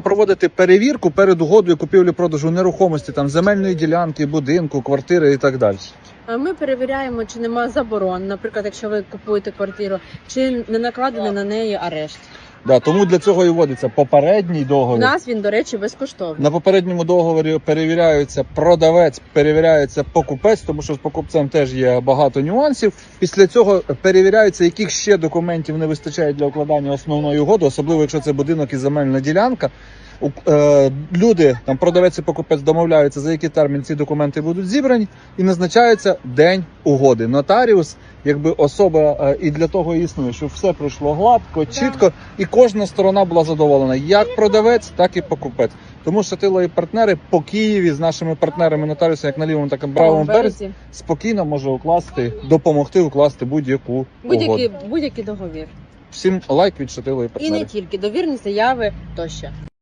проводити перевірку перед угодою купівлі-продажу нерухомості, там земельної ділянки, будинку, квартири і так далі. А Ми перевіряємо, чи нема заборон. Наприклад, якщо ви купуєте квартиру, чи не накладений на неї арешт. Да, тому для цього і вводиться попередній У договір. нас він, до речі, безкоштовний. На попередньому договорі перевіряється продавець, перевіряється покупець, тому що з покупцем теж є багато нюансів. Після цього перевіряється, яких ще документів не вистачає для укладання основної угоди, особливо якщо це будинок і земельна ділянка. Е, Люди, там продавець і покупець домовляються, за який термін ці документи будуть зібрані, і назначається день угоди. Нотаріус, якби особа е, і для того і існує, щоб все пройшло гладко, чітко, і кожна сторона була задоволена, як продавець, так і покупець. Тому що тило і партнери по Києві з нашими партнерами нотаріусами, як на лівому, так і на правому березі, спокійно може укласти, допомогти укласти будь-яку. Будь-який будь-який договір. Всім лайк від Шатило і І не тільки довірні заяви тощо.